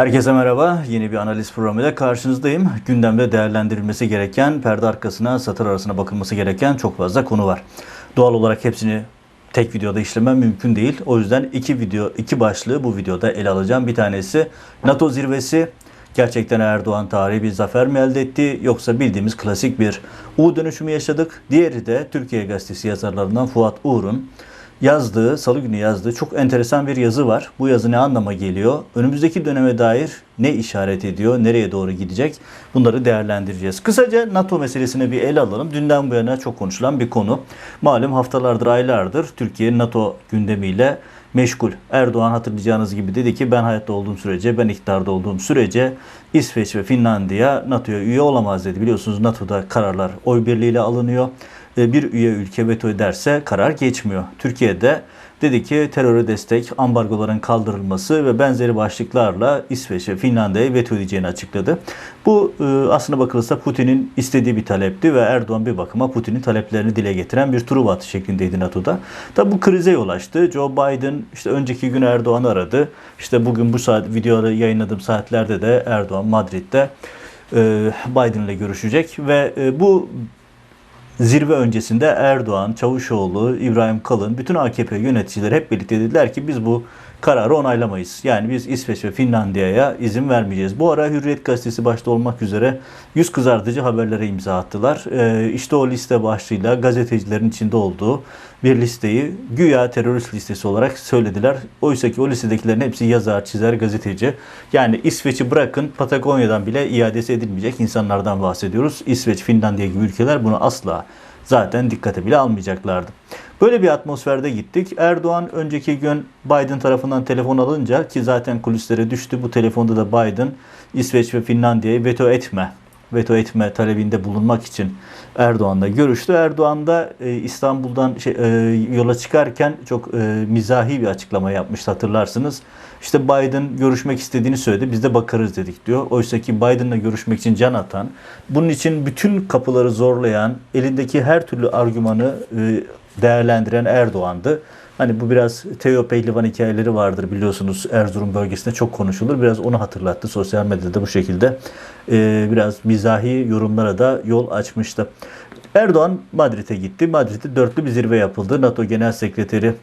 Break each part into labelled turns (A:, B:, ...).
A: Herkese merhaba. Yeni bir analiz programıyla karşınızdayım. Gündemde değerlendirilmesi gereken, perde arkasına, satır arasına bakılması gereken çok fazla konu var. Doğal olarak hepsini tek videoda işlemem mümkün değil. O yüzden iki video, iki başlığı bu videoda ele alacağım. Bir tanesi NATO zirvesi. Gerçekten Erdoğan tarihi bir zafer mi elde etti yoksa bildiğimiz klasik bir U dönüşümü yaşadık. Diğeri de Türkiye Gazetesi yazarlarından Fuat Uğur'un yazdığı, salı günü yazdığı çok enteresan bir yazı var. Bu yazı ne anlama geliyor? Önümüzdeki döneme dair ne işaret ediyor? Nereye doğru gidecek? Bunları değerlendireceğiz. Kısaca NATO meselesine bir ele alalım. Dünden bu yana çok konuşulan bir konu. Malum haftalardır, aylardır Türkiye NATO gündemiyle meşgul. Erdoğan hatırlayacağınız gibi dedi ki ben hayatta olduğum sürece, ben iktidarda olduğum sürece İsveç ve Finlandiya NATO'ya üye olamaz dedi. Biliyorsunuz NATO'da kararlar oy birliğiyle alınıyor. Bir üye ülke veto ederse karar geçmiyor. Türkiye'de dedi ki teröre destek, ambargoların kaldırılması ve benzeri başlıklarla İsveç ve Finlandiya'yı veto edeceğini açıkladı. Bu e, aslına bakılırsa Putin'in istediği bir talepti ve Erdoğan bir bakıma Putin'in taleplerini dile getiren bir Truva atı şeklindeydi NATO'da. Tabi bu krize yol açtı. Joe Biden işte önceki gün Erdoğan'ı aradı. İşte bugün bu saat videoları yayınladığım saatlerde de Erdoğan Madrid'de e, Biden'la görüşecek ve e, bu Zirve öncesinde Erdoğan, Çavuşoğlu, İbrahim Kalın, bütün AKP yöneticileri hep birlikte dediler ki biz bu kararı onaylamayız. Yani biz İsveç ve Finlandiya'ya izin vermeyeceğiz. Bu ara Hürriyet Gazetesi başta olmak üzere yüz kızartıcı haberlere imza attılar. Ee, işte o liste başlığıyla gazetecilerin içinde olduğu bir listeyi güya terörist listesi olarak söylediler. Oysa ki o listedekilerin hepsi yazar, çizer, gazeteci. Yani İsveç'i bırakın Patagonya'dan bile iadesi edilmeyecek insanlardan bahsediyoruz. İsveç, Finlandiya gibi ülkeler bunu asla zaten dikkate bile almayacaklardı. Böyle bir atmosferde gittik. Erdoğan önceki gün Biden tarafından telefon alınca ki zaten kulislere düştü. Bu telefonda da Biden İsveç ve Finlandiya'yı veto etme veto etme talebinde bulunmak için Erdoğan'la görüştü. Erdoğan da e, İstanbul'dan şey, e, yola çıkarken çok e, mizahi bir açıklama yapmıştı hatırlarsınız. İşte Biden görüşmek istediğini söyledi. Biz de bakarız dedik diyor. Oysa ki Biden'la görüşmek için can atan, bunun için bütün kapıları zorlayan, elindeki her türlü argümanı e, değerlendiren Erdoğan'dı. Hani bu biraz Teo Pehlivan hikayeleri vardır biliyorsunuz Erzurum bölgesinde çok konuşulur. Biraz onu hatırlattı sosyal medyada bu şekilde. Ee, biraz mizahi yorumlara da yol açmıştı. Erdoğan Madrid'e gitti. Madrid'de dörtlü bir zirve yapıldı. NATO Genel Sekreteri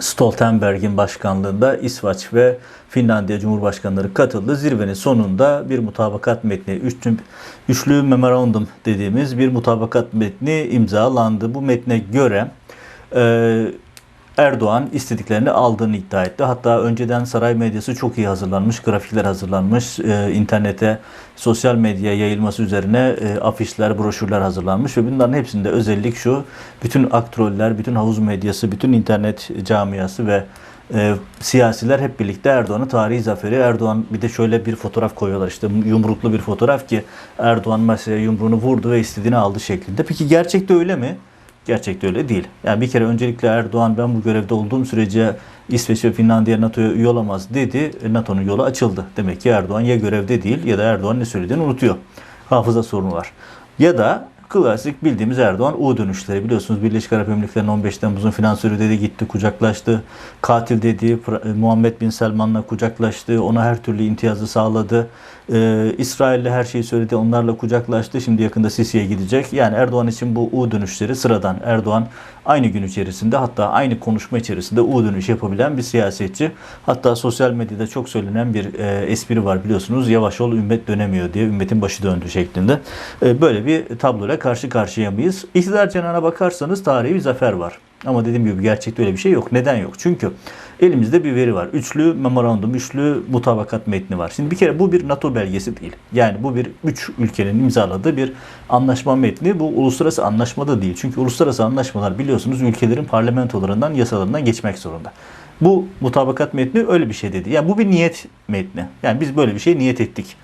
A: Stoltenberg'in başkanlığında İsveç ve Finlandiya Cumhurbaşkanları katıldı. Zirvenin sonunda bir mutabakat metni, üçlü, üçlü memorandum dediğimiz bir mutabakat metni imzalandı. Bu metne göre e, Erdoğan istediklerini aldığını iddia etti. Hatta önceden saray medyası çok iyi hazırlanmış, grafikler hazırlanmış, e, internete, sosyal medyaya yayılması üzerine e, afişler, broşürler hazırlanmış ve bunların hepsinde özellik şu, bütün aktroller, bütün havuz medyası, bütün internet camiası ve e, siyasiler hep birlikte Erdoğan'ın tarihi zaferi. Erdoğan bir de şöyle bir fotoğraf koyuyorlar işte yumruklu bir fotoğraf ki Erdoğan masaya yumruğunu vurdu ve istediğini aldı şeklinde. Peki gerçekte öyle mi? Gerçekte öyle değil. Yani bir kere öncelikle Erdoğan ben bu görevde olduğum sürece İsveç ve Finlandiya NATO'ya üye olamaz dedi. E, NATO'nun yolu açıldı. Demek ki Erdoğan ya görevde değil ya da Erdoğan ne söylediğini unutuyor. Hafıza sorunu var. Ya da klasik bildiğimiz Erdoğan U dönüşleri biliyorsunuz Birleşik Arap Emirlikleri'nin 15 Temmuz'un finansörü dedi gitti kucaklaştı. Katil dedi Muhammed Bin Selman'la kucaklaştı. Ona her türlü imtiyazı sağladı. Ee, İsrail'le her şeyi söyledi. Onlarla kucaklaştı. Şimdi yakında Sisi'ye gidecek. Yani Erdoğan için bu U dönüşleri sıradan. Erdoğan aynı gün içerisinde hatta aynı konuşma içerisinde U dönüş yapabilen bir siyasetçi. Hatta sosyal medyada çok söylenen bir e, espri var biliyorsunuz. Yavaş ol ümmet dönemiyor diye ümmetin başı döndü şeklinde. E, böyle bir tabloyla karşı karşıya mıyız? İktidar cenahına bakarsanız tarihi bir zafer var. Ama dediğim gibi gerçekte öyle bir şey yok. Neden yok? Çünkü elimizde bir veri var. Üçlü memorandum, üçlü mutabakat metni var. Şimdi bir kere bu bir NATO belgesi değil. Yani bu bir üç ülkenin imzaladığı bir anlaşma metni. Bu uluslararası anlaşma da değil. Çünkü uluslararası anlaşmalar biliyorsunuz ülkelerin parlamentolarından, yasalarından geçmek zorunda. Bu mutabakat metni öyle bir şey dedi. Yani bu bir niyet metni. Yani biz böyle bir şey niyet ettik.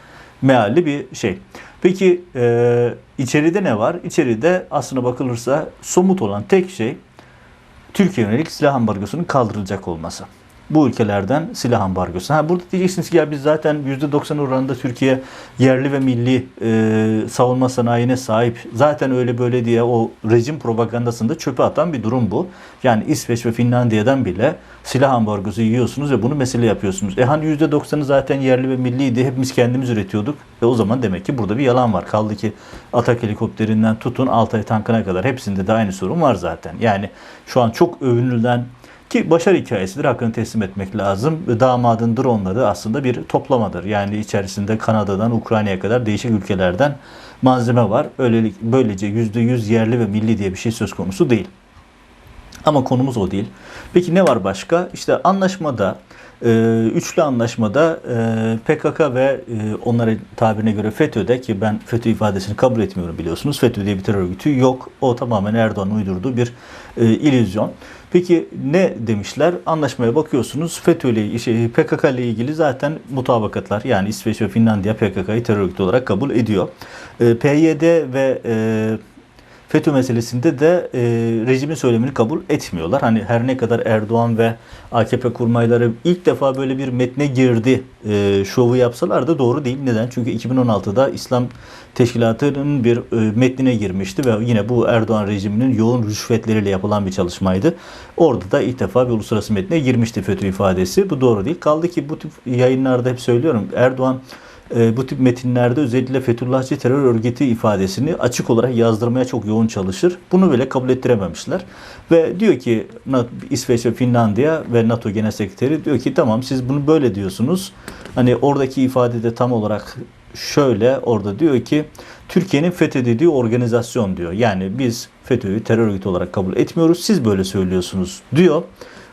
A: Mealli bir şey. Peki e, içeride ne var? İçeride aslına bakılırsa somut olan tek şey Türkiye yönelik silah ambargosunun kaldırılacak olması. Bu ülkelerden silah ambargosu. Ha, burada diyeceksiniz ki ya biz zaten %90 oranında Türkiye yerli ve milli e, savunma sanayine sahip. Zaten öyle böyle diye o rejim propagandasında çöpe atan bir durum bu. Yani İsveç ve Finlandiya'dan bile silah ambargosu yiyorsunuz ve bunu mesele yapıyorsunuz. E hani %90'ı zaten yerli ve milliydi. Hepimiz kendimiz üretiyorduk. E o zaman demek ki burada bir yalan var. Kaldı ki Atak helikopterinden tutun Altay tankına kadar hepsinde de aynı sorun var zaten. Yani şu an çok övünülen ki başarı hikayesidir. Hakkını teslim etmek lazım. Damadın dronları aslında bir toplamadır. Yani içerisinde Kanada'dan Ukrayna'ya kadar değişik ülkelerden malzeme var. Öylelik, böylece %100 yerli ve milli diye bir şey söz konusu değil. Ama konumuz o değil. Peki ne var başka? İşte anlaşmada, e, üçlü anlaşmada e, PKK ve e, onların tabirine göre FETÖ'de ki ben FETÖ ifadesini kabul etmiyorum biliyorsunuz. FETÖ diye bir terör örgütü yok. O tamamen Erdoğan'ın uydurduğu bir e, illüzyon. Peki ne demişler? Anlaşmaya bakıyorsunuz. FETÖ ile şey, PKK ile ilgili zaten mutabakatlar yani İsveç ve Finlandiya PKK'yı terör örgütü olarak kabul ediyor. E, PYD ve e, FETÖ meselesinde de e, rejimin söylemini kabul etmiyorlar. Hani her ne kadar Erdoğan ve AKP kurmayları ilk defa böyle bir metne girdi e, şovu yapsalar da doğru değil. Neden? Çünkü 2016'da İslam Teşkilatı'nın bir e, metnine girmişti ve yine bu Erdoğan rejiminin yoğun rüşvetleriyle yapılan bir çalışmaydı. Orada da ilk defa bir uluslararası metne girmişti FETÖ ifadesi. Bu doğru değil. Kaldı ki bu tip yayınlarda hep söylüyorum. Erdoğan e, bu tip metinlerde özellikle Fethullahçı terör örgütü ifadesini açık olarak yazdırmaya çok yoğun çalışır. Bunu bile kabul ettirememişler. Ve diyor ki İsveç ve Finlandiya ve NATO Genel Sekreteri diyor ki tamam siz bunu böyle diyorsunuz. Hani oradaki ifadede tam olarak şöyle orada diyor ki Türkiye'nin fethedildiği organizasyon diyor. Yani biz FETÖ'yü terör örgütü olarak kabul etmiyoruz. Siz böyle söylüyorsunuz diyor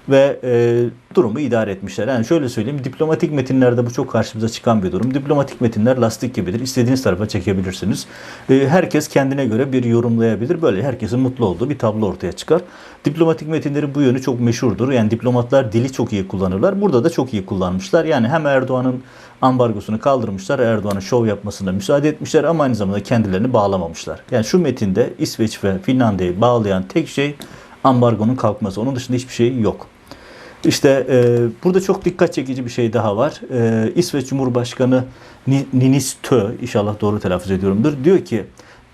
A: ve e, durumu idare etmişler. Yani şöyle söyleyeyim, diplomatik metinlerde bu çok karşımıza çıkan bir durum. Diplomatik metinler lastik gibidir. İstediğiniz tarafa çekebilirsiniz. E, herkes kendine göre bir yorumlayabilir. Böyle herkesin mutlu olduğu bir tablo ortaya çıkar. Diplomatik metinlerin bu yönü çok meşhurdur. Yani diplomatlar dili çok iyi kullanırlar. Burada da çok iyi kullanmışlar. Yani hem Erdoğan'ın ambargosunu kaldırmışlar. Erdoğan'ın şov yapmasına müsaade etmişler ama aynı zamanda kendilerini bağlamamışlar. Yani şu metinde İsveç ve Finlandiya'yı bağlayan tek şey ambargonun kalkması. Onun dışında hiçbir şey yok. İşte e, burada çok dikkat çekici bir şey daha var. E, İsveç Cumhurbaşkanı Ninistö, inşallah doğru telaffuz ediyorumdur, diyor ki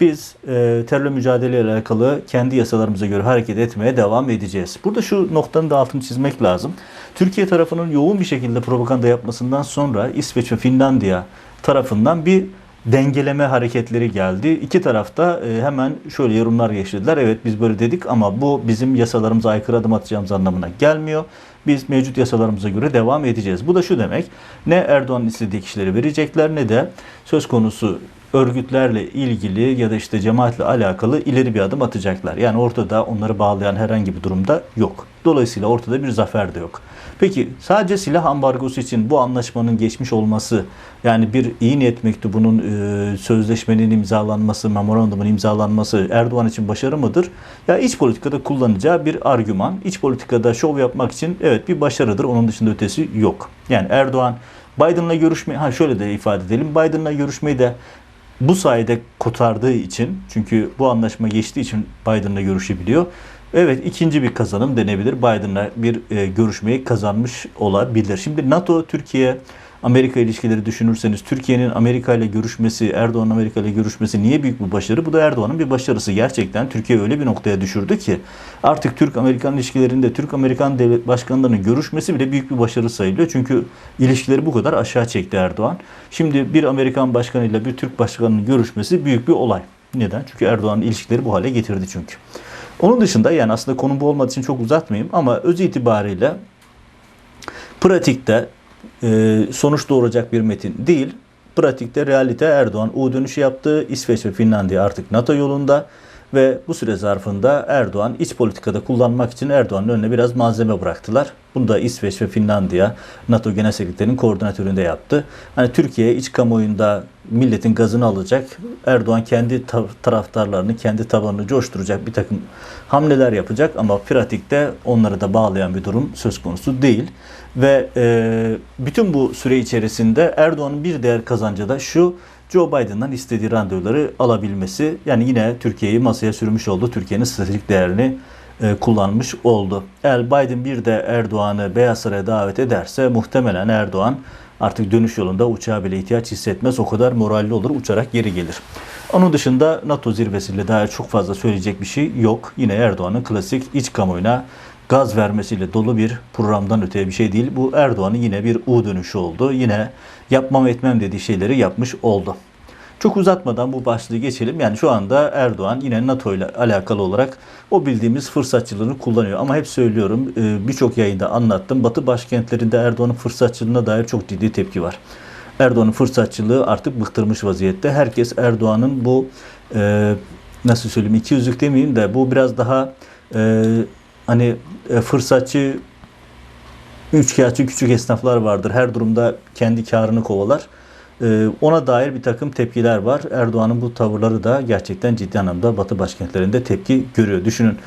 A: biz e, terörle mücadele ile alakalı kendi yasalarımıza göre hareket etmeye devam edeceğiz. Burada şu noktanın da altını çizmek lazım. Türkiye tarafının yoğun bir şekilde propaganda yapmasından sonra İsveç ve Finlandiya tarafından bir dengeleme hareketleri geldi. İki tarafta e, hemen şöyle yorumlar geçirdiler. Evet biz böyle dedik ama bu bizim yasalarımıza aykırı adım atacağımız anlamına gelmiyor. Biz mevcut yasalarımıza göre devam edeceğiz. Bu da şu demek. Ne Erdoğan'ın istediği kişileri verecekler ne de söz konusu örgütlerle ilgili ya da işte cemaatle alakalı ileri bir adım atacaklar. Yani ortada onları bağlayan herhangi bir durumda yok. Dolayısıyla ortada bir zafer de yok. Peki sadece silah ambargosu için bu anlaşmanın geçmiş olması yani bir iyi niyet mektubunun e, sözleşmenin imzalanması, memorandumun imzalanması Erdoğan için başarı mıdır? Ya iç politikada kullanacağı bir argüman. İç politikada şov yapmak için evet bir başarıdır. Onun dışında ötesi yok. Yani Erdoğan Biden'la görüşme ha şöyle de ifade edelim. Biden'la görüşmeyi de bu sayede kotardığı için çünkü bu anlaşma geçtiği için Biden'la görüşebiliyor. Evet ikinci bir kazanım denebilir. Biden'la bir e, görüşmeyi kazanmış olabilir. Şimdi NATO Türkiye Amerika ilişkileri düşünürseniz Türkiye'nin Amerika ile görüşmesi, Erdoğan Amerika ile görüşmesi niye büyük bir başarı? Bu da Erdoğan'ın bir başarısı. Gerçekten Türkiye öyle bir noktaya düşürdü ki artık Türk-Amerikan ilişkilerinde Türk-Amerikan devlet başkanlarının görüşmesi bile büyük bir başarı sayılıyor. Çünkü ilişkileri bu kadar aşağı çekti Erdoğan. Şimdi bir Amerikan başkanıyla bir Türk başkanının görüşmesi büyük bir olay. Neden? Çünkü Erdoğan'ın ilişkileri bu hale getirdi çünkü. Onun dışında yani aslında konu bu olmadığı için çok uzatmayayım ama öz itibariyle pratikte sonuç doğuracak bir metin değil. Pratikte realite Erdoğan U dönüşü yaptı. İsveç ve Finlandiya artık NATO yolunda ve bu süre zarfında Erdoğan iç politikada kullanmak için Erdoğan'ın önüne biraz malzeme bıraktılar. Bunu da İsveç ve Finlandiya NATO Genel Sekreterinin koordinatöründe yaptı. Hani Türkiye iç kamuoyunda milletin gazını alacak. Erdoğan kendi taraftarlarını, kendi tabanını coşturacak bir takım hamleler yapacak ama pratikte onları da bağlayan bir durum söz konusu değil. Ve e, bütün bu süre içerisinde Erdoğan'ın bir değer kazancı da şu Joe Biden'dan istediği randevuları alabilmesi. Yani yine Türkiye'yi masaya sürmüş oldu. Türkiye'nin stratejik değerini e, kullanmış oldu. Eğer Biden bir de Erdoğan'ı Beyaz Saray'a davet ederse muhtemelen Erdoğan artık dönüş yolunda uçağa bile ihtiyaç hissetmez. O kadar moralli olur uçarak geri gelir. Onun dışında NATO zirvesiyle daha çok fazla söyleyecek bir şey yok. Yine Erdoğan'ın klasik iç kamuoyuna gaz vermesiyle dolu bir programdan öteye bir şey değil. Bu Erdoğan'ın yine bir U dönüşü oldu. Yine yapmam etmem dediği şeyleri yapmış oldu. Çok uzatmadan bu başlığı geçelim. Yani şu anda Erdoğan yine NATO ile alakalı olarak o bildiğimiz fırsatçılığını kullanıyor. Ama hep söylüyorum e, birçok yayında anlattım. Batı başkentlerinde Erdoğan'ın fırsatçılığına dair çok ciddi tepki var. Erdoğan'ın fırsatçılığı artık bıktırmış vaziyette. Herkes Erdoğan'ın bu e, nasıl söyleyeyim iki yüzlük demeyeyim de bu biraz daha e, hani e, fırsatçı üçkağıtçı küçük esnaflar vardır. Her durumda kendi karını kovalar. Ee, Ona dair bir takım tepkiler var. Erdoğan'ın bu tavırları da gerçekten ciddi anlamda Batı başkentlerinde tepki görüyor. Düşünün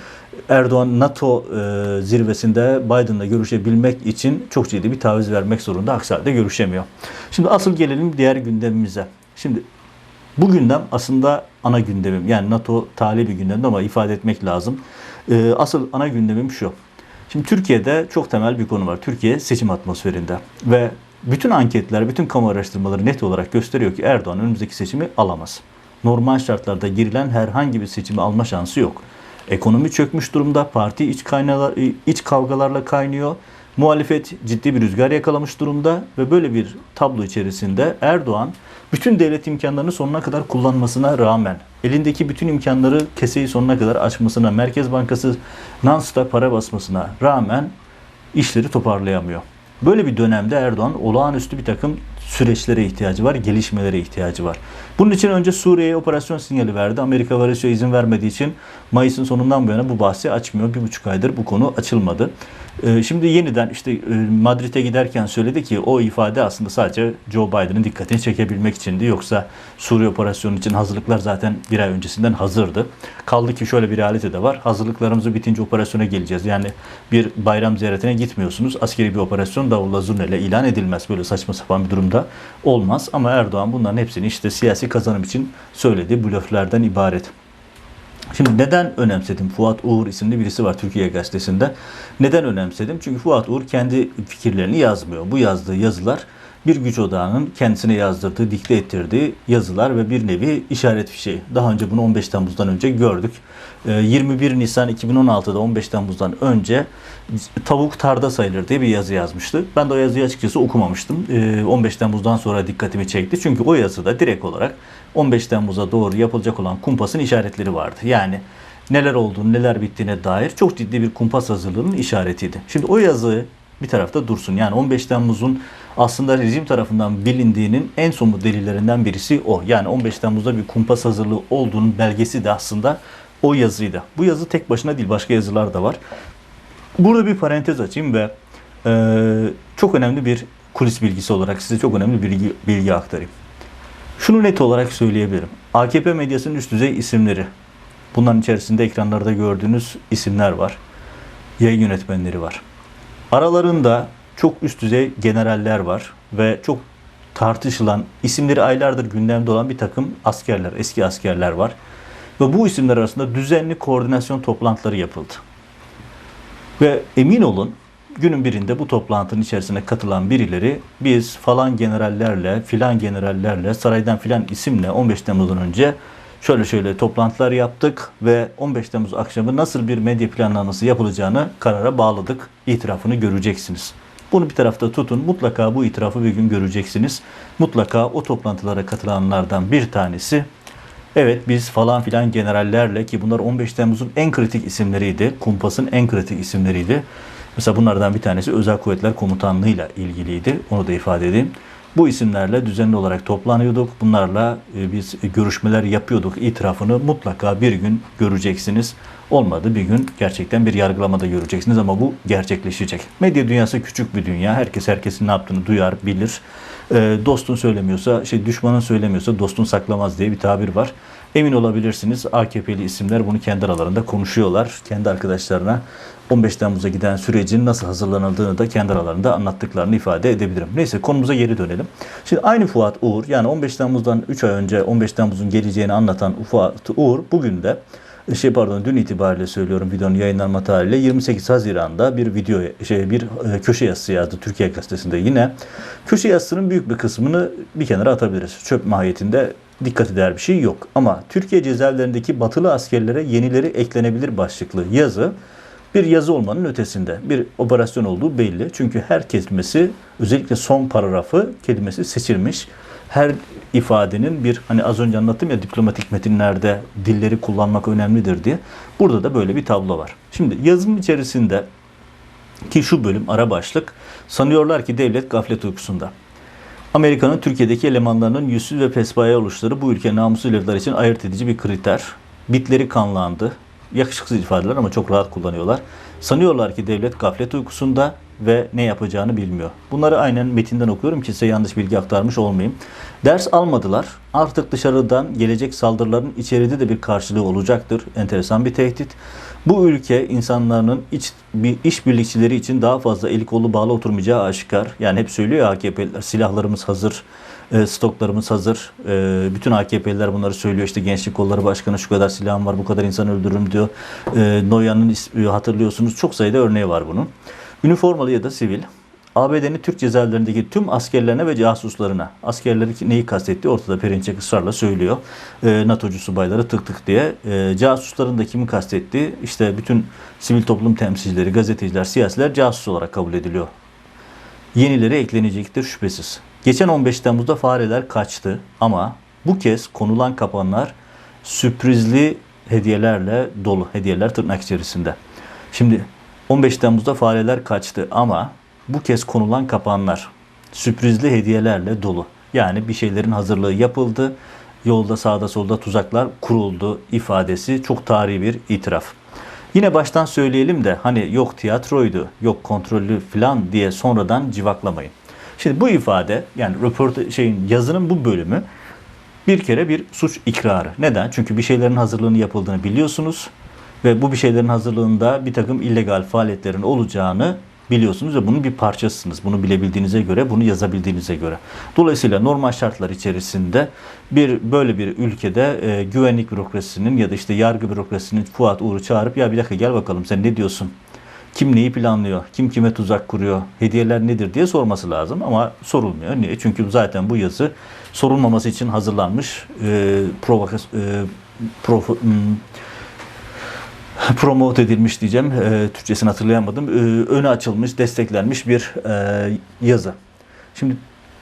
A: Erdoğan NATO e, zirvesinde Biden'la görüşebilmek için çok ciddi bir taviz vermek zorunda. Aksi halde görüşemiyor. Şimdi asıl gelelim diğer gündemimize. Şimdi bu gündem aslında ana gündemim. Yani NATO tali bir gündemdi ama ifade etmek lazım. Ee, Asıl ana gündemim şu. Şimdi Türkiye'de çok temel bir konu var. Türkiye seçim atmosferinde ve bütün anketler, bütün kamu araştırmaları net olarak gösteriyor ki Erdoğan önümüzdeki seçimi alamaz. Normal şartlarda girilen herhangi bir seçimi alma şansı yok. Ekonomi çökmüş durumda, parti iç kaynalar, iç kavgalarla kaynıyor. Muhalefet ciddi bir rüzgar yakalamış durumda ve böyle bir tablo içerisinde Erdoğan bütün devlet imkanlarını sonuna kadar kullanmasına rağmen elindeki bütün imkanları keseyi sonuna kadar açmasına, Merkez Bankası non-stop para basmasına rağmen işleri toparlayamıyor. Böyle bir dönemde Erdoğan olağanüstü bir takım süreçlere ihtiyacı var, gelişmelere ihtiyacı var. Bunun için önce Suriye'ye operasyon sinyali verdi. Amerika ve izin vermediği için Mayıs'ın sonundan bu yana bu bahsi açmıyor. Bir buçuk aydır bu konu açılmadı. Ee, Şimdi yeniden işte e, Madrid'e giderken söyledi ki o ifade aslında sadece Joe Biden'ın dikkatini çekebilmek içindi. Yoksa Suriye operasyonu için hazırlıklar zaten bir ay öncesinden hazırdı. Kaldı ki şöyle bir realite de var. Hazırlıklarımızı bitince operasyona geleceğiz. Yani bir bayram ziyaretine gitmiyorsunuz. Askeri bir operasyon davulla zurnayla ilan edilmez. Böyle saçma sapan bir durumda olmaz. Ama Erdoğan bunların hepsini işte siyasi kazanım için söylediği blöflerden ibaret. Şimdi neden önemsedim? Fuat Uğur isimli birisi var Türkiye Gazetesi'nde. Neden önemsedim? Çünkü Fuat Uğur kendi fikirlerini yazmıyor. Bu yazdığı yazılar bir güç odağının kendisine yazdırdığı, dikte ettirdiği yazılar ve bir nevi işaret fişeği. Daha önce bunu 15 Temmuz'dan önce gördük. Ee, 21 Nisan 2016'da 15 Temmuz'dan önce tavuk tarda sayılır diye bir yazı yazmıştı. Ben de o yazıyı açıkçası okumamıştım. Ee, 15 Temmuz'dan sonra dikkatimi çekti. Çünkü o yazıda direkt olarak 15 Temmuz'a doğru yapılacak olan kumpasın işaretleri vardı. Yani neler olduğunu, neler bittiğine dair çok ciddi bir kumpas hazırlığının işaretiydi. Şimdi o yazı bir tarafta dursun. Yani 15 Temmuz'un aslında rejim tarafından bilindiğinin en somut delillerinden birisi o. Yani 15 Temmuz'da bir kumpas hazırlığı olduğunun belgesi de aslında o yazıydı. Bu yazı tek başına değil başka yazılar da var. Burada bir parantez açayım ve e, çok önemli bir kulis bilgisi olarak size çok önemli bir bilgi, bilgi aktarayım. Şunu net olarak söyleyebilirim. AKP medyasının üst düzey isimleri. Bunların içerisinde ekranlarda gördüğünüz isimler var. Yayın yönetmenleri var. Aralarında çok üst düzey generaller var ve çok tartışılan, isimleri aylardır gündemde olan bir takım askerler, eski askerler var. Ve bu isimler arasında düzenli koordinasyon toplantıları yapıldı. Ve emin olun günün birinde bu toplantının içerisine katılan birileri biz falan generallerle, filan generallerle, saraydan filan isimle 15 Temmuz'dan önce şöyle şöyle toplantılar yaptık ve 15 Temmuz akşamı nasıl bir medya planlaması yapılacağını karara bağladık. İtirafını göreceksiniz. Bunu bir tarafta tutun. Mutlaka bu itirafı bir gün göreceksiniz. Mutlaka o toplantılara katılanlardan bir tanesi Evet biz falan filan generallerle ki bunlar 15 Temmuz'un en kritik isimleriydi. Kumpas'ın en kritik isimleriydi. Mesela bunlardan bir tanesi Özel Kuvvetler Komutanlığı ile ilgiliydi. Onu da ifade edeyim. Bu isimlerle düzenli olarak toplanıyorduk. Bunlarla e, biz görüşmeler yapıyorduk. İtirafını mutlaka bir gün göreceksiniz. Olmadı bir gün gerçekten bir yargılamada göreceksiniz ama bu gerçekleşecek. Medya dünyası küçük bir dünya. Herkes herkesin ne yaptığını duyar, bilir. E, dostun söylemiyorsa, şey düşmanın söylemiyorsa dostun saklamaz diye bir tabir var. Emin olabilirsiniz AKP'li isimler bunu kendi aralarında konuşuyorlar. Kendi arkadaşlarına 15 Temmuz'a giden sürecin nasıl hazırlanıldığını da kendi aralarında anlattıklarını ifade edebilirim. Neyse konumuza geri dönelim. Şimdi aynı Fuat Uğur yani 15 Temmuz'dan 3 ay önce 15 Temmuz'un geleceğini anlatan Fuat Uğur bugün de şey pardon dün itibariyle söylüyorum videonun yayınlanma tarihiyle 28 Haziran'da bir video şey bir e, köşe yazısı yazdı Türkiye Gazetesi'nde yine. Köşe yazısının büyük bir kısmını bir kenara atabiliriz. Çöp mahiyetinde dikkat eder bir şey yok. Ama Türkiye cezaevlerindeki batılı askerlere yenileri eklenebilir başlıklı yazı bir yazı olmanın ötesinde. Bir operasyon olduğu belli. Çünkü her kelimesi özellikle son paragrafı kelimesi seçilmiş. Her ifadenin bir hani az önce anlattım ya diplomatik metinlerde dilleri kullanmak önemlidir diye. Burada da böyle bir tablo var. Şimdi yazının içerisinde ki şu bölüm ara başlık sanıyorlar ki devlet gaflet uykusunda. Amerika'nın Türkiye'deki elemanlarının yüzsüz ve pespaye oluşları bu ülke namussuz herifler için ayırt edici bir kriter. Bitleri kanlandı. Yakışıksız ifadeler ama çok rahat kullanıyorlar. Sanıyorlar ki devlet gaflet uykusunda ve ne yapacağını bilmiyor. Bunları aynen metinden okuyorum ki size yanlış bilgi aktarmış olmayayım. Ders almadılar. Artık dışarıdan gelecek saldırıların içeride de bir karşılığı olacaktır. Enteresan bir tehdit. Bu ülke insanların iç, bir işbirlikçileri için daha fazla eli kolu bağlı oturmayacağı aşikar. Yani hep söylüyor AKP'liler silahlarımız hazır, e, stoklarımız hazır. E, bütün AKP'liler bunları söylüyor. İşte Gençlik Kolları Başkanı şu kadar silahım var, bu kadar insan öldürürüm diyor. E, Noyan'ın ismi hatırlıyorsunuz. Çok sayıda örneği var bunun. Üniformalı ya da sivil. ABD'nin Türk cezaevlerindeki tüm askerlerine ve casuslarına, askerleri neyi kastettiği ortada Perinçek ısrarla söylüyor. E, NATO'cu subayları tık tık diye. E, casusların da kimi kastettiği, işte bütün sivil toplum temsilcileri, gazeteciler, siyasiler casus olarak kabul ediliyor. Yenileri eklenecektir şüphesiz. Geçen 15 Temmuz'da fareler kaçtı ama bu kez konulan kapanlar sürprizli hediyelerle dolu. Hediyeler tırnak içerisinde. Şimdi 15 Temmuz'da fareler kaçtı ama bu kez konulan kapanlar sürprizli hediyelerle dolu. Yani bir şeylerin hazırlığı yapıldı. Yolda sağda solda tuzaklar kuruldu ifadesi çok tarihi bir itiraf. Yine baştan söyleyelim de hani yok tiyatroydu, yok kontrollü falan diye sonradan civaklamayın. Şimdi bu ifade yani röportaj şeyin yazının bu bölümü bir kere bir suç ikrarı. Neden? Çünkü bir şeylerin hazırlığını yapıldığını biliyorsunuz ve bu bir şeylerin hazırlığında bir takım illegal faaliyetlerin olacağını biliyorsunuz ve bunun bir parçasısınız. Bunu bilebildiğinize göre, bunu yazabildiğinize göre. Dolayısıyla normal şartlar içerisinde bir böyle bir ülkede e, güvenlik bürokrasisinin ya da işte yargı bürokrasisinin Fuat Uğur'u çağırıp ya bir dakika gel bakalım sen ne diyorsun? Kim neyi planlıyor? Kim kime tuzak kuruyor? Hediyeler nedir diye sorması lazım ama sorulmuyor. Niye? Çünkü zaten bu yazı sorulmaması için hazırlanmış e, provokas, e, provo, hmm, promote edilmiş diyeceğim. E, Türkçesini hatırlayamadım. E, öne açılmış, desteklenmiş bir e, yazı. Şimdi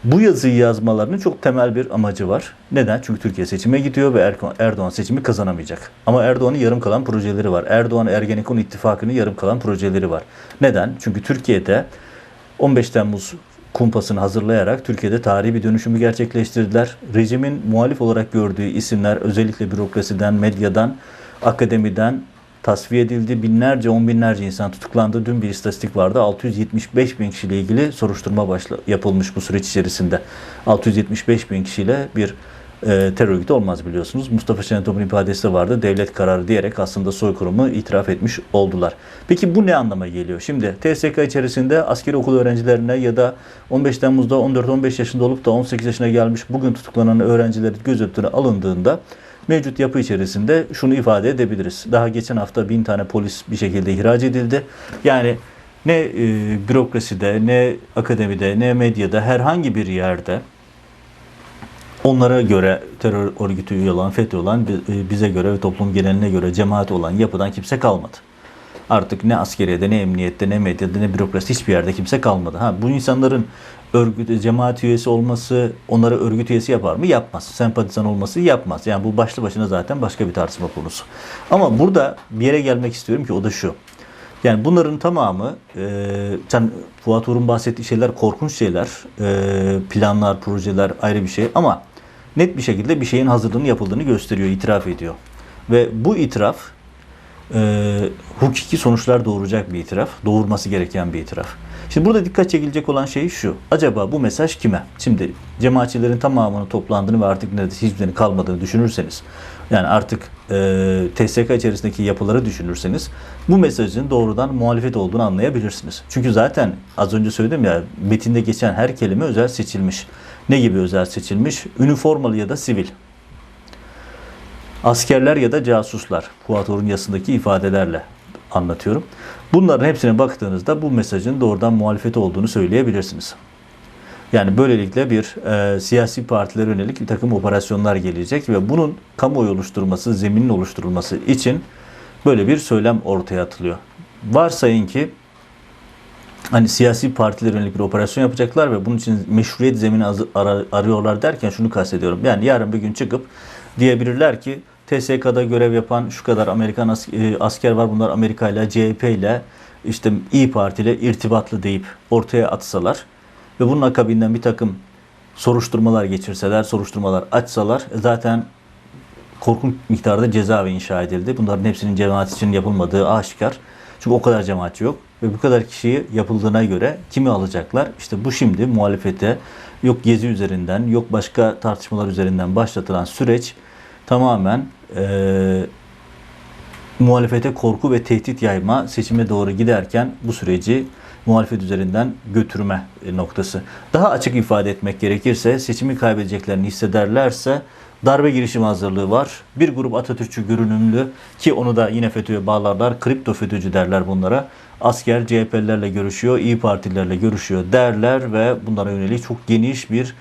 A: bu yazıyı yazmalarının çok temel bir amacı var. Neden? Çünkü Türkiye seçime gidiyor ve Erdoğan seçimi kazanamayacak. Ama Erdoğan'ın yarım kalan projeleri var. Erdoğan Ergenekon ittifakının yarım kalan projeleri var. Neden? Çünkü Türkiye'de 15 Temmuz kumpasını hazırlayarak Türkiye'de tarihi bir dönüşümü gerçekleştirdiler. Rejimin muhalif olarak gördüğü isimler özellikle bürokrasiden, medyadan, akademiden tasfiye edildi. Binlerce, on binlerce insan tutuklandı. Dün bir istatistik vardı. 675 bin kişiyle ilgili soruşturma başla, yapılmış bu süreç içerisinde. 675 bin kişiyle bir e, terör örgütü olmaz biliyorsunuz. Mustafa Şentop'un ifadesi de vardı. Devlet kararı diyerek aslında soykırımı itiraf etmiş oldular. Peki bu ne anlama geliyor? Şimdi TSK içerisinde askeri okul öğrencilerine ya da 15 Temmuz'da 14-15 yaşında olup da 18 yaşına gelmiş bugün tutuklanan öğrencileri gözaltına alındığında mevcut yapı içerisinde şunu ifade edebiliriz. Daha geçen hafta bin tane polis bir şekilde ihraç edildi. Yani ne e, bürokraside, ne akademide, ne medyada herhangi bir yerde onlara göre terör örgütü üye olan, FETÖ olan, e, bize göre ve toplum geneline göre cemaat olan yapıdan kimse kalmadı. Artık ne askeriyede, ne emniyette, ne medyada, ne bürokrasi hiçbir yerde kimse kalmadı. Ha, bu insanların örgüt, cemaat üyesi olması onları örgüt üyesi yapar mı? Yapmaz. Sempatizan olması yapmaz. Yani bu başlı başına zaten başka bir tartışma konusu. Ama burada bir yere gelmek istiyorum ki o da şu. Yani bunların tamamı e, sen Fuat Uğur'un bahsettiği şeyler korkunç şeyler. E, planlar, projeler ayrı bir şey ama net bir şekilde bir şeyin hazırlığını yapıldığını gösteriyor, itiraf ediyor. Ve bu itiraf e, hukuki sonuçlar doğuracak bir itiraf, doğurması gereken bir itiraf. Şimdi burada dikkat çekilecek olan şey şu. Acaba bu mesaj kime? Şimdi cemaatçilerin tamamını toplandığını ve artık neredeyse hiçbirinin kalmadığını düşünürseniz, yani artık e, TSK içerisindeki yapıları düşünürseniz bu mesajın doğrudan muhalefet olduğunu anlayabilirsiniz. Çünkü zaten az önce söyledim ya metinde geçen her kelime özel seçilmiş. Ne gibi özel seçilmiş? Üniformalı ya da sivil. Askerler ya da casuslar. Fuat Orun yazısındaki ifadelerle anlatıyorum. Bunların hepsine baktığınızda bu mesajın doğrudan muhalefeti olduğunu söyleyebilirsiniz. Yani böylelikle bir e, siyasi partilere yönelik bir takım operasyonlar gelecek ve bunun kamuoyu oluşturması, zeminin oluşturulması için böyle bir söylem ortaya atılıyor. Varsayın ki hani siyasi partilere yönelik bir operasyon yapacaklar ve bunun için meşruiyet zemini arıyorlar derken şunu kastediyorum. Yani yarın bir gün çıkıp diyebilirler ki TSK'da görev yapan şu kadar Amerikan e, asker var bunlar Amerika ile CHP ile işte İyi Parti ile irtibatlı deyip ortaya atsalar ve bunun akabinden bir takım soruşturmalar geçirseler, soruşturmalar açsalar e, zaten korkunç miktarda cezaevi inşa edildi. Bunların hepsinin cemaat için yapılmadığı aşikar. Çünkü o kadar cemaatçi yok. Ve bu kadar kişiyi yapıldığına göre kimi alacaklar? İşte bu şimdi muhalefete yok gezi üzerinden yok başka tartışmalar üzerinden başlatılan süreç tamamen eee muhalefete korku ve tehdit yayma seçime doğru giderken bu süreci muhalefet üzerinden götürme e, noktası. Daha açık ifade etmek gerekirse seçimi kaybedeceklerini hissederlerse darbe girişimi hazırlığı var. Bir grup Atatürkçü görünümlü ki onu da yine FETÖ'ye bağlarlar. Kripto FETÖ'cü derler bunlara. Asker CHP'lilerle görüşüyor, İyi Partililerle görüşüyor derler ve bunlara yönelik çok geniş bir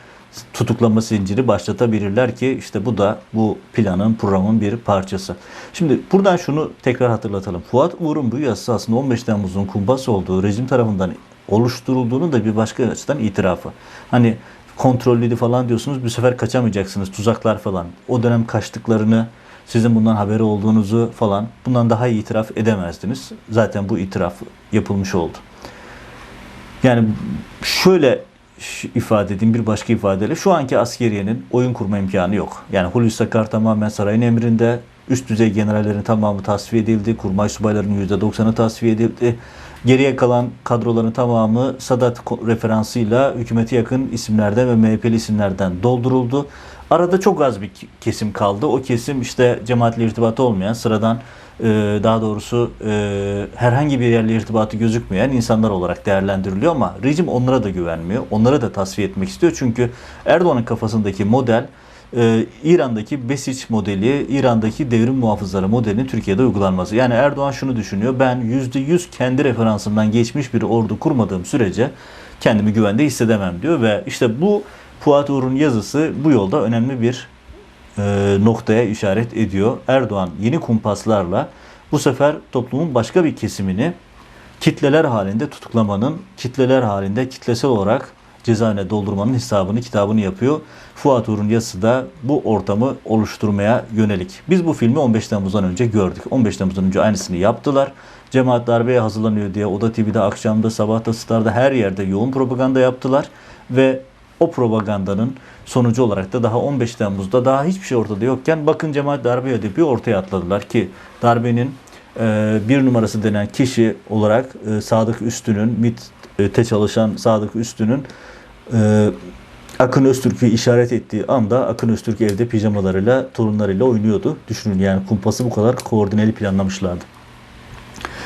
A: tutuklama zinciri başlatabilirler ki işte bu da bu planın, programın bir parçası. Şimdi buradan şunu tekrar hatırlatalım. Fuat Uğur'un bu yazısı aslında 15 Temmuz'un kumpas olduğu rejim tarafından oluşturulduğunu da bir başka açıdan itirafı. Hani kontrollüydü falan diyorsunuz bu sefer kaçamayacaksınız tuzaklar falan. O dönem kaçtıklarını sizin bundan haberi olduğunuzu falan bundan daha iyi itiraf edemezdiniz. Zaten bu itiraf yapılmış oldu. Yani şöyle ifade edeyim bir başka ifadeyle şu anki askeriyenin oyun kurma imkanı yok. Yani Hulusi Akar tamamen sarayın emrinde. Üst düzey generallerin tamamı tasfiye edildi. Kurmay subaylarının %90'ı tasfiye edildi. Geriye kalan kadroların tamamı Sadat referansıyla hükümete yakın isimlerden ve MHP'li isimlerden dolduruldu. Arada çok az bir kesim kaldı. O kesim işte cemaatle irtibatı olmayan, sıradan e, daha doğrusu e, herhangi bir yerle irtibatı gözükmeyen insanlar olarak değerlendiriliyor ama rejim onlara da güvenmiyor. Onlara da tasfiye etmek istiyor. Çünkü Erdoğan'ın kafasındaki model e, İran'daki Besiç modeli, İran'daki devrim muhafızları modelinin Türkiye'de uygulanması. Yani Erdoğan şunu düşünüyor. Ben %100 kendi referansımdan geçmiş bir ordu kurmadığım sürece kendimi güvende hissedemem diyor ve işte bu Fuat Uğur'un yazısı bu yolda önemli bir e, noktaya işaret ediyor. Erdoğan yeni kumpaslarla bu sefer toplumun başka bir kesimini kitleler halinde tutuklamanın, kitleler halinde kitlesel olarak cezaevine doldurmanın hesabını, kitabını yapıyor. Fuat Uğur'un yazısı da bu ortamı oluşturmaya yönelik. Biz bu filmi 15 Temmuz'dan önce gördük. 15 Temmuz'dan önce aynısını yaptılar. Cemaat darbeye hazırlanıyor diye Oda TV'de, akşamda, sabahta, Star'da her yerde yoğun propaganda yaptılar. Ve o propagandanın sonucu olarak da daha 15 Temmuz'da daha hiçbir şey ortada yokken bakın cemaat darbe yapıyor ortaya atladılar ki darbenin e, bir numarası denen kişi olarak e, Sadık Üstün'ün MİT'te çalışan Sadık Üstün'ün e, Akın Öztürk'ü işaret ettiği anda Akın Öztürk evde pijamalarıyla torunlarıyla oynuyordu. Düşünün yani kumpası bu kadar koordineli planlamışlardı.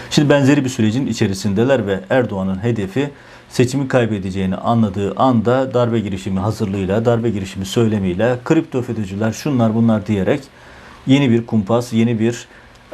A: Şimdi benzeri bir sürecin içerisindeler ve Erdoğan'ın hedefi seçimi kaybedeceğini anladığı anda darbe girişimi hazırlığıyla, darbe girişimi söylemiyle, kripto FETÖ'cüler şunlar bunlar diyerek yeni bir kumpas, yeni bir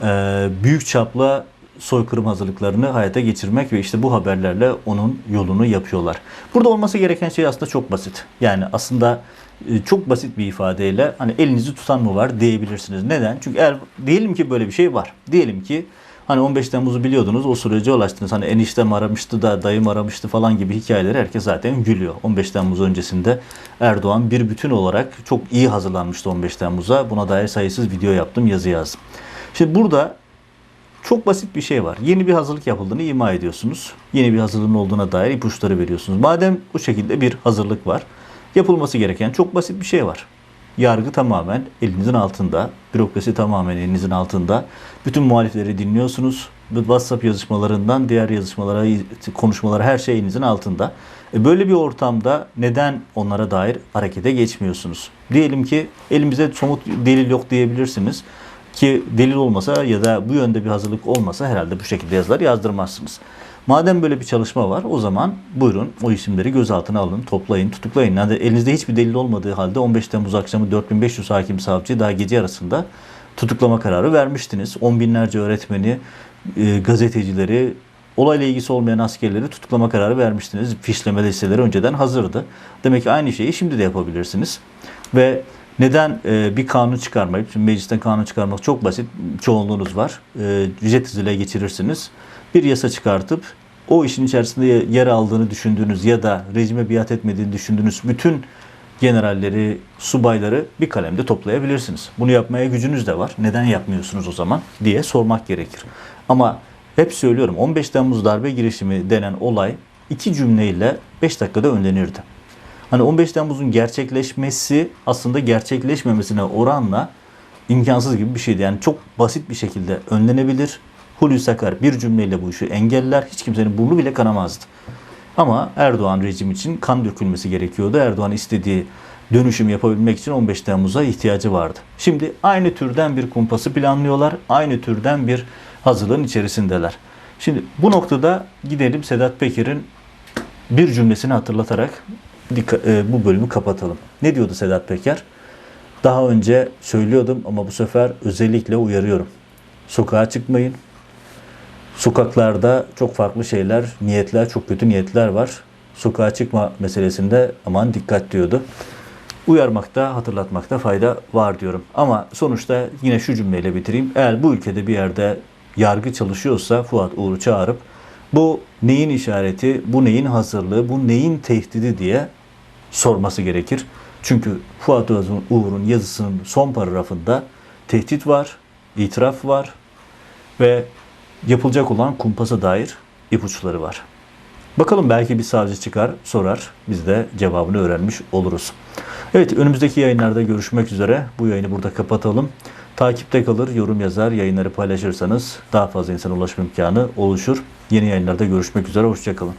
A: e, büyük çaplı soykırım hazırlıklarını hayata geçirmek ve işte bu haberlerle onun yolunu yapıyorlar. Burada olması gereken şey aslında çok basit. Yani aslında e, çok basit bir ifadeyle hani elinizi tutan mı var diyebilirsiniz. Neden? Çünkü eğer diyelim ki böyle bir şey var. Diyelim ki Hani 15 Temmuz'u biliyordunuz o sürece ulaştınız. Hani eniştem aramıştı da dayım aramıştı falan gibi hikayeleri herkes zaten gülüyor. 15 Temmuz öncesinde Erdoğan bir bütün olarak çok iyi hazırlanmıştı 15 Temmuz'a. Buna dair sayısız video yaptım, yazı yazdım. Şimdi burada çok basit bir şey var. Yeni bir hazırlık yapıldığını ima ediyorsunuz. Yeni bir hazırlığın olduğuna dair ipuçları veriyorsunuz. Madem bu şekilde bir hazırlık var, yapılması gereken çok basit bir şey var. Yargı tamamen elinizin altında, bürokrasi tamamen elinizin altında. Bütün muhalifleri dinliyorsunuz. WhatsApp yazışmalarından diğer yazışmalara, konuşmalara her şey elinizin altında. E böyle bir ortamda neden onlara dair harekete geçmiyorsunuz? Diyelim ki elimizde somut delil yok diyebilirsiniz. Ki delil olmasa ya da bu yönde bir hazırlık olmasa herhalde bu şekilde yazılar yazdırmazsınız. Madem böyle bir çalışma var o zaman buyurun o isimleri gözaltına alın, toplayın, tutuklayın. Yani elinizde hiçbir delil olmadığı halde 15 Temmuz akşamı 4500 hakim savcı daha gece arasında tutuklama kararı vermiştiniz. On binlerce öğretmeni, e, gazetecileri, olayla ilgisi olmayan askerleri tutuklama kararı vermiştiniz. Fişleme listeleri önceden hazırdı. Demek ki aynı şeyi şimdi de yapabilirsiniz. Ve neden e, bir kanun çıkarmayıp, şimdi meclisten kanun çıkarmak çok basit, çoğunluğunuz var. E, jet hızıyla geçirirsiniz. Bir yasa çıkartıp o işin içerisinde yer aldığını düşündüğünüz ya da rejime biat etmediğini düşündüğünüz bütün generalleri, subayları bir kalemde toplayabilirsiniz. Bunu yapmaya gücünüz de var. Neden yapmıyorsunuz o zaman diye sormak gerekir. Ama hep söylüyorum 15 Temmuz darbe girişimi denen olay iki cümleyle 5 dakikada önlenirdi. Hani 15 Temmuz'un gerçekleşmesi aslında gerçekleşmemesine oranla imkansız gibi bir şeydi. Yani çok basit bir şekilde önlenebilir. Hulusi Akar bir cümleyle bu işi engeller. Hiç kimsenin burnu bile kanamazdı. Ama Erdoğan rejim için kan dökülmesi gerekiyordu. Erdoğan istediği dönüşüm yapabilmek için 15 Temmuz'a ihtiyacı vardı. Şimdi aynı türden bir kumpası planlıyorlar. Aynı türden bir hazırlığın içerisindeler. Şimdi bu noktada gidelim Sedat Peker'in bir cümlesini hatırlatarak e, bu bölümü kapatalım. Ne diyordu Sedat Peker? Daha önce söylüyordum ama bu sefer özellikle uyarıyorum. Sokağa çıkmayın. Sokaklarda çok farklı şeyler, niyetler, çok kötü niyetler var. Sokağa çıkma meselesinde aman dikkat diyordu. Uyarmakta, hatırlatmakta fayda var diyorum. Ama sonuçta yine şu cümleyle bitireyim. Eğer bu ülkede bir yerde yargı çalışıyorsa Fuat Uğur'u çağırıp bu neyin işareti, bu neyin hazırlığı, bu neyin tehdidi diye sorması gerekir. Çünkü Fuat Uğur'un yazısının son paragrafında tehdit var, itiraf var ve yapılacak olan kumpasa dair ipuçları var. Bakalım belki bir savcı çıkar, sorar. Biz de cevabını öğrenmiş oluruz. Evet, önümüzdeki yayınlarda görüşmek üzere. Bu yayını burada kapatalım. Takipte kalır, yorum yazar, yayınları paylaşırsanız daha fazla insana ulaşma imkanı oluşur. Yeni yayınlarda görüşmek üzere, hoşçakalın.